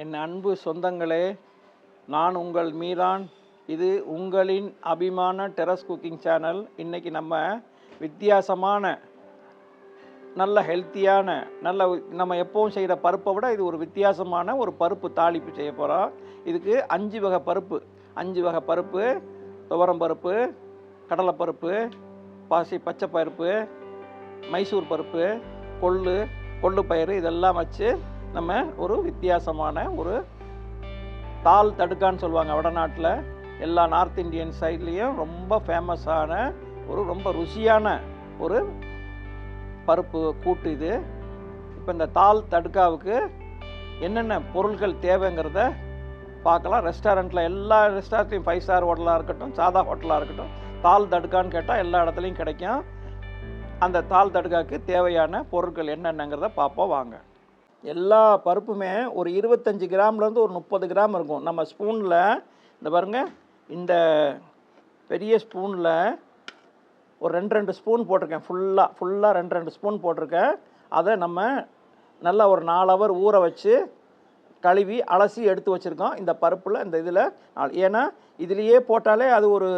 என் அன்பு சொந்தங்களே நான் உங்கள் மீரான் இது உங்களின் அபிமான டெரஸ் குக்கிங் சேனல். இன்றைக்கி நம்ம வித்தியாசமான நல்ல ஹெல்த்தியான நல்ல நம்ம எப்பவும் செய்கிற பருப்பை விட இது ஒரு வித்தியாசமான ஒரு பருப்பு தாளிப்பு செய்ய போகிறோம் இதுக்கு அஞ்சு வகை பருப்பு. அஞ்சு வகை பருப்பு துவரம் பருப்பு கடலைப்பருப்பு பாசி பச்சை பருப்பு மைசூர் பருப்பு கொள்ளு கொள்ளு பயிறு இதெல்லாம் வச்சு நம்ம ஒரு வித்தியாசமான ஒரு தால் தடுக்கான்னு சொல்லுவாங்க வடநாட்டில். எல்லா நார்த் இந்தியன் சைட்லேயும் ரொம்ப ஃபேமஸான ஒரு ரொம்ப ருசியான ஒரு பருப்பு கூட்டு இது. இப்போ இந்த தால் தடுக்காவுக்கு என்னென்ன பொருட்கள் தேவைங்கிறத பார்க்கலாம். ரெஸ்டாரண்ட்டில் எல்லா ரெஸ்டாரண்ட்லையும் ஃபைவ் ஸ்டார் ஹோட்டலாக இருக்கட்டும் சாதா ஹோட்டலாக இருக்கட்டும் தால் தடுக்கான்னு கேட்டால் எல்லா இடத்துலையும் கிடைக்கும். அந்த தால் தடுக்காவுக்கு தேவையான பொருட்கள் என்னென்னங்கிறத பார்ப்போம் வாங்க. எல்லா பருப்புமே ஒரு இருபத்தஞ்சி கிராம்லேருந்து ஒரு முப்பது கிராம் இருக்கும். நம்ம ஸ்பூனில் இந்த பாருங்க இந்த பெரிய ஸ்பூனில் ஒரு ரெண்டு ரெண்டு ஸ்பூன் போட்டிருக்கேன். ஃபுல்லாக ஃபுல்லாக ரெண்டு ரெண்டு ஸ்பூன் போட்டிருக்கேன். அதை நம்ம நல்லா ஒரு நாலு ஹவர் ஊற வச்சு கழுவி அலசி எடுத்து வச்சுருக்கோம். இந்த பருப்பில் இந்த இதில். ஏன்னா இதுலேயே போட்டாலே அது ஒரு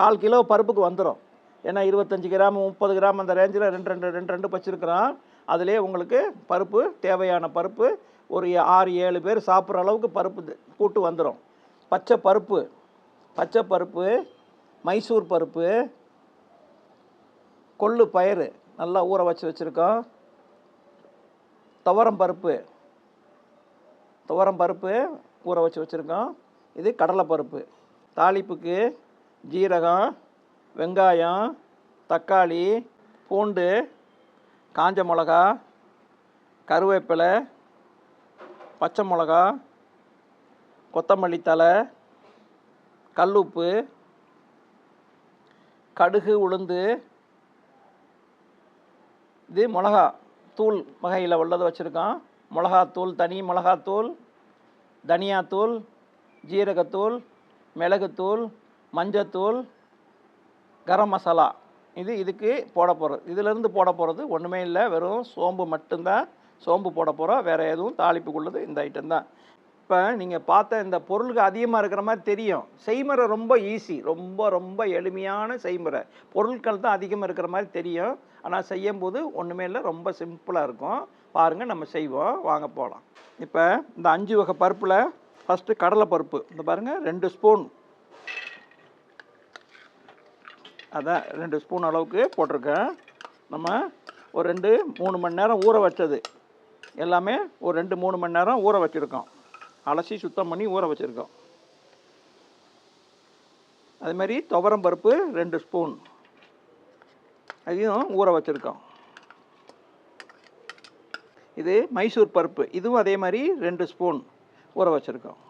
கால் கிலோ பருப்புக்கு வந்துடும் ஏன்னா இருபத்தஞ்சி கிராம் முப்பது கிராம் அந்த ரேஞ்சில் ரெண்டு ரெண்டு ரெண்டு ரெண்டு வச்சுருக்கிறோம். அதிலே உங்களுக்கு பருப்பு தேவையான பருப்பு ஒரு ஆறு ஏழு பேர் சாப்பிட்ற அளவுக்கு பருப்பு கூட்டு வந்துடும் பச்சை பருப்பு பச்சை பருப்பு மைசூர் பருப்பு கொள்ளு பயிறு நல்லா ஊற வச்சு வச்சுருக்கோம். துவரம் பருப்பு துவரம் பருப்பு ஊற வச்சு வச்சுருக்கோம். இது கடலைப்பருப்பு தாளிப்புக்கு ஜீரகம் வெங்காயம் தக்காளி பூண்டு காஞ்ச மிளகா கருவேப்பிலை பச்சை மிளகா கொத்தமல்லி தழை கல்லுப்பு கடுகு உளுந்து. இது மிளகா தூள் வகையில் உள்ளது வச்சுருக்கோம். மிளகாத்தூள் தனி மிளகாத்தூள் தனியாத்தூள் ஜீரகத்தூள் மிளகுத்தூள் மஞ்சத்தூள் கரம் மசாலா. இது இதுக்கு போட போகிறது இதிலேருந்து போட போகிறது ஒன்றுமே இல்லை. வெறும் சோம்பு மட்டும்தான் சோம்பு போட போகிறோம் வேறு எதுவும் தாளிப்புக்குள்ளது இந்த ஐட்டம் தான். இப்போ நீங்கள் பார்த்த இந்த பொருளுக்கு அதிகமாக இருக்கிற மாதிரி தெரியும். செய்முறை ரொம்ப ஈஸி ரொம்ப ரொம்ப எளிமையான செய்முறை. பொருட்கள் தான் அதிகமாக இருக்கிற மாதிரி தெரியும். ஆனால் செய்யும்போது ஒன்றுமே இல்லை. ரொம்ப சிம்பிளாக இருக்கும். பாருங்கள் நம்ம செய்வோம். வாங்க போகலாம் இப்போ இந்த அஞ்சு வகை பருப்பில் ஃபஸ்ட்டு கடலை பருப்பு. இந்த பாருங்கள் ரெண்டு ஸ்பூன் அதான் ரெண்டு ஸ்பூன் அளவுக்கு போட்டிருக்கேன். நம்ம ஒரு ரெண்டு மூணு மணி நேரம் ஊற வச்சது. எல்லாமே ஒரு ரெண்டு மூணு மணி நேரம் ஊற வச்சுருக்கோம். அலசி சுத்தம் பண்ணி ஊற வச்சுருக்கோம். அதுமாதிரி துவரம் பருப்பு ரெண்டு ஸ்பூன். அதையும் ஊற வச்சுருக்கோம். இது மைசூர் பருப்பு. இதுவும் அதே மாதிரி ரெண்டு ஸ்பூன் ஊற வச்சுருக்கோம்.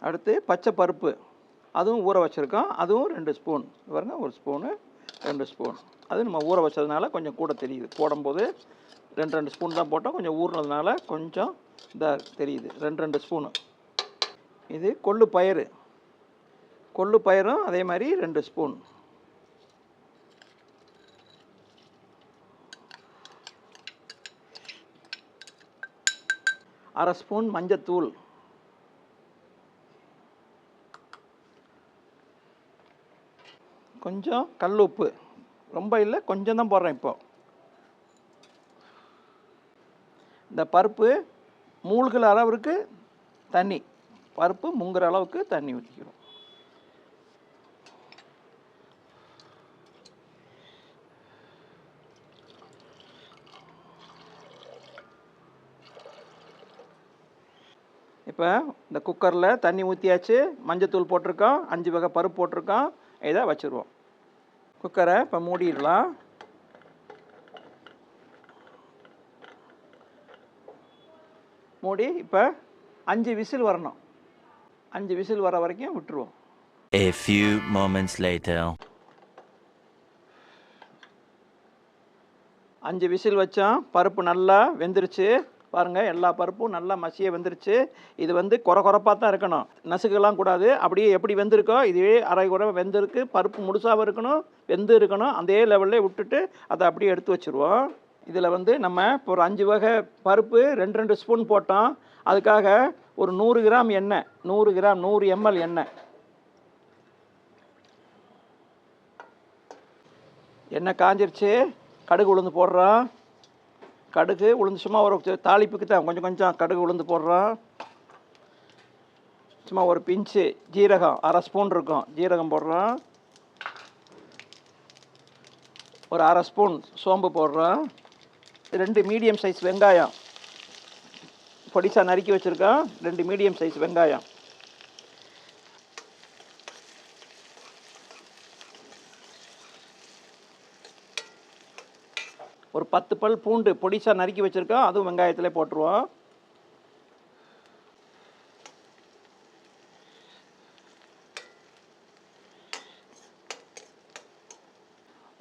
அடுத்து பச்சை பருப்பு. அதுவும் ஊற வச்சுருக்கோம். அதுவும் ரெண்டு ஸ்பூன் பாருங்க ஒரு ஸ்பூனு ரெண்டு ஸ்பூன் அது நம்ம ஊற வச்சதுனால கொஞ்சம் கூட தெரியுது. போடும்போது ரெண்டு ரெண்டு ஸ்பூன் தான் போட்டோம். கொஞ்சம் ஊறினதுனால கொஞ்சம் இதாக தெரியுது. ரெண்டு ரெண்டு ஸ்பூனு இது கொள்ளு பயிறு. கொள்ளு பயிரும் அதே மாதிரி ரெண்டு ஸ்பூன் அரை ஸ்பூன் மஞ்சத்தூள். கொஞ்சம் கல் உப்பு ரொம்ப இல்லை கொஞ்சம் தான் போடுறேன் இப்போ. இந்த பருப்பு மூழ்கிற அளவுக்கு தண்ணி. பருப்பு முங்குற அளவுக்கு தண்ணி ஊற்றிக்கிறோம் இப்போ இந்த குக்கரில் தண்ணி ஊற்றியாச்சு மஞ்சத்தூள் போட்டிருக்கோம். அஞ்சு வகை பருப்பு போட்டிருக்கோம். இதை வச்சுருவோம். குக்கரை இப்போ மூடிடலாம். மூடி இப்போ அஞ்சு விசில் வரணும். அஞ்சு விசில் வர வரைக்கும் விட்டுருவோம். A few moments later. அஞ்சு விசில் வச்சோம் பருப்பு நல்லா வெந்துருச்சு பாருங்கள் எல்லா பருப்பும் நல்லா மசிய வெந்துருச்சு. இது வந்து குறை குறைப்பாக தான் இருக்கணும். நசுக்கெல்லாம் கூடாது. அப்படியே எப்படி வெந்திருக்கோ இதுவே அரை குறை வெந்திருக்கு. பருப்பு முழுசாகவும் இருக்கணும் வெந்து இருக்கணும். அதே லெவல்லே விட்டுட்டு அதை அப்படியே எடுத்து வச்சுருவோம். இதில் வந்து நம்ம இப்போ ஒரு அஞ்சு வகை பருப்பு ரெண்டு ரெண்டு ஸ்பூன் போட்டோம். அதுக்காக ஒரு நூறு கிராம் எண்ணெய் நூறு கிராம் நூறு எம்எல் எண்ணெய். எண்ணெய் காஞ்சிருச்சு. கடுகு உளுந்து போடுறோம். கடுகு உளுந்து சும்மா ஒரு தாளிப்புக்கு தான். கொஞ்சம் கொஞ்சம் கடுகு உளுந்து போடுறோம். சும்மா ஒரு பிஞ்சு ஜீரகம் அரை ஸ்பூன் இருக்கும். ஜீரகம் போடுறோம். ஒரு அரை ஸ்பூன் சோம்பு போடுறோம். ரெண்டு மீடியம் சைஸ் வெங்காயம். பொடிசா நறுக்கி வச்சுருக்கோம். ரெண்டு மீடியம் சைஸ் வெங்காயம். பத்து பல் பூண்டு பொடிசா நறுக்கி வச்சுருக்கோம். அதுவும் வெங்காயத்திலே போட்டுருவோம்.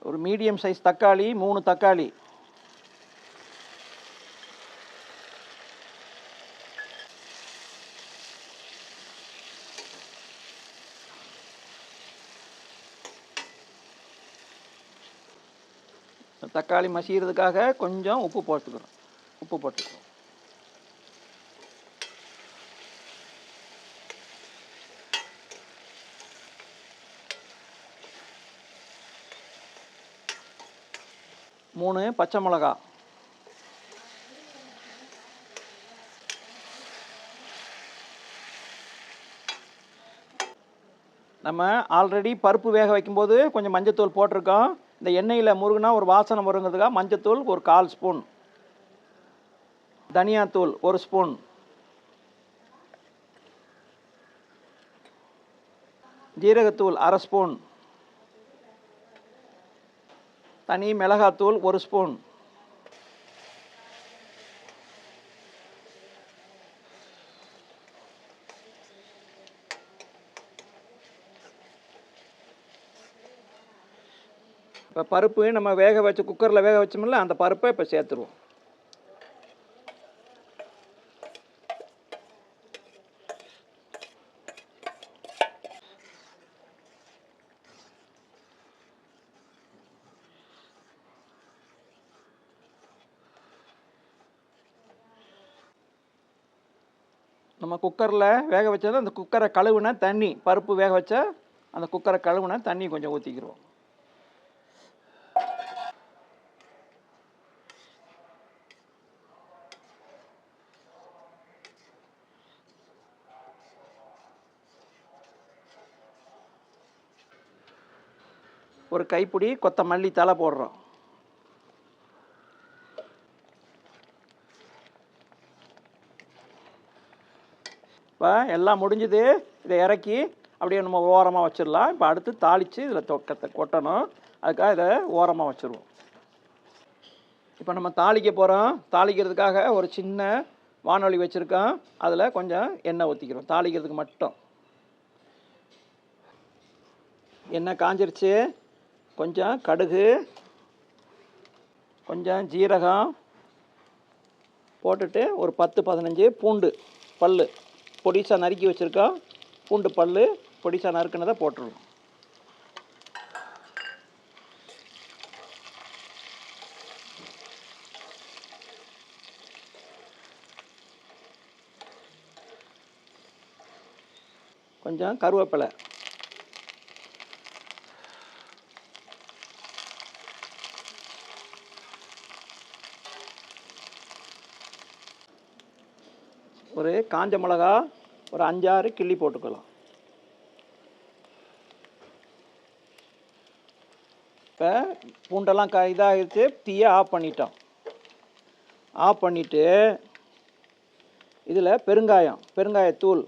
ஒரு மீடியம் சைஸ் தக்காளி மூணு தக்காளி. தக்காளி மசிகிறதுக்காக கொஞ்சம் உப்பு போட்டுக்கிறோம். உப்பு போட்டுக்கிறோம். மூணு பச்சை மிளகா. நம்ம ஆல்ரெடி பருப்பு வேக வைக்கும்போது கொஞ்சம் மஞ்சத்தூள் போட்டிருக்கோம். இந்த எண்ணெயில் முருகுனா ஒரு வாசனை வருங்கிறதுக்காக மஞ்சத்தூள் ஒரு கால் ஸ்பூன். தனியாத்தூள் ஒரு ஸ்பூன். ஜீரகத்தூள் அரை ஸ்பூன். தனி மிளகாத்தூள் ஒரு ஸ்பூன். இப்போ பருப்பு நம்ம வேக வச்சு குக்கரில் வேக வச்சோம்ல அந்த பருப்பை இப்போ சேர்த்துருவோம். நம்ம குக்கரில் வேக வச்சது அந்த குக்கரை கழுவுன தண்ணி பருப்பு வேக வச்ச அந்த குக்கரை கழுவுன தண்ணி கொஞ்சம் ஊற்றிக்கிடுவோம் ஒரு கைப்பிடி கொத்தமல்லி தலை போடுறோம். இப்போ எல்லாம் முடிஞ்சுது. இதை இறக்கி அப்படியே நம்ம ஓரமாக வச்சிடலாம். இப்போ அடுத்து தாளித்து இதில் தொக்கத்தை கொட்டணும். அதுக்காக இதை ஓரமாக வச்சுருவோம். இப்போ நம்ம தாளிக்க போகிறோம் தாளிக்கிறதுக்காக ஒரு சின்ன வானொலி வச்சுருக்கோம். அதில் கொஞ்சம் எண்ணெய் ஊற்றிக்கிறோம் தாளிக்கிறதுக்கு மட்டும். எண்ணெய் காஞ்சிருச்சு. கொஞ்சம் கடுகு கொஞ்சம் ஜீரகம் போட்டுட்டு ஒரு பத்து பதினஞ்சு பூண்டு பல் பொடிசா நறுக்கி வச்சுருக்கோம். பூண்டு பல் பொடிசா நறுக்குனதை போட்டுருவோம். கொஞ்சம் கருவேப்பிலை. ஒரு காஞ்ச மிளகா ஒரு அஞ்சாறு கிள்ளி போட்டுக்கலாம். இப்போ பூண்டெல்லாம் க இதாகிடுச்சு தீயை ஆஃப் பண்ணிட்டோம். ஆஃப் பண்ணிவிட்டு இதில் பெருங்காயம் பெருங்காயத்தூள்.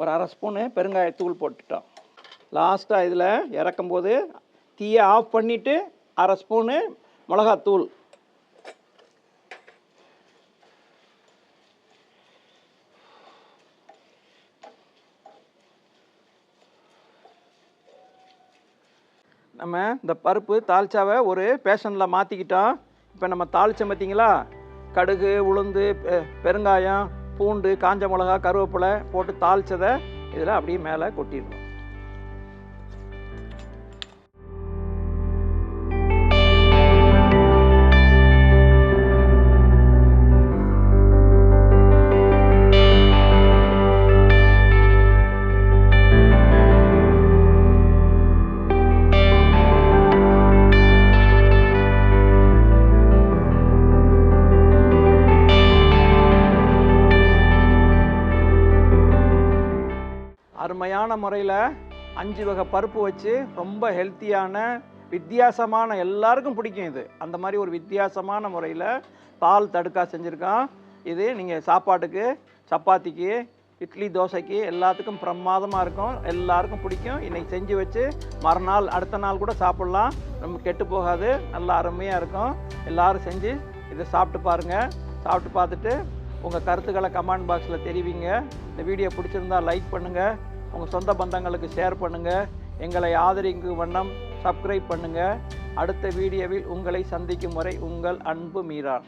ஒரு அரை ஸ்பூனு பெருங்காயத்தூள் போட்டுட்டோம். லாஸ்ட்டாக இதில் இறக்கும்போது தீயை ஆஃப் பண்ணிவிட்டு அரை ஸ்பூனு மிளகாத்தூள். நம்ம இந்த பருப்பு தாளிச்சாவை ஒரு பேஷனில் மாற்றிக்கிட்டோம் இப்போ நம்ம தாளித்தோம் பார்த்தீங்களா கடுகு உளுந்து பெ- பெருங்காயம் பூண்டு காஞ்ச மிளகா கருவேப்பிலை போட்டு தாளித்ததை இதில் அப்படியே மேலே கொட்டிடணும். அருமையான முறையில் அஞ்சு வகை பருப்பு வச்சு ரொம்ப ஹெல்த்தியான வித்தியாசமான எல்லாருக்கும் பிடிக்கும் இது. அந்த மாதிரி ஒரு வித்தியாசமான முறையில் பால் தடுக்கா செஞ்சுருக்கோம் இது நீங்கள் சாப்பாட்டுக்கு சப்பாத்திக்கு இட்லி தோசைக்கு எல்லாத்துக்கும் பிரமாதமாக இருக்கும். எல்லாருக்கும் பிடிக்கும். இன்றைக்கி செஞ்சு வச்சு மறுநாள் அடுத்த நாள் கூட சாப்பிட்லாம். ரொம்ப கெட்டு போகாது. நல்லா அருமையாக இருக்கும். எல்லாரும் செஞ்சு இதை சாப்பிட்டு பாருங்கள் சாப்பிட்டு பார்த்துட்டு உங்கள் கருத்துக்களை கமெண்ட் பாக்ஸில் தெரிவிங்க. இந்த வீடியோ பிடிச்சிருந்தா லைக் பண்ணுங்கள் உங்கள் சொந்த பந்தங்களுக்கு ஷேர் பண்ணுங்கள் எங்களை ஆதரிக்கும் வண்ணம் சப்ஸ்கிரைப் பண்ணுங்கள் அடுத்த வீடியோவில் உங்களை சந்திக்கும் வரை உங்கள் அன்பு மீரான்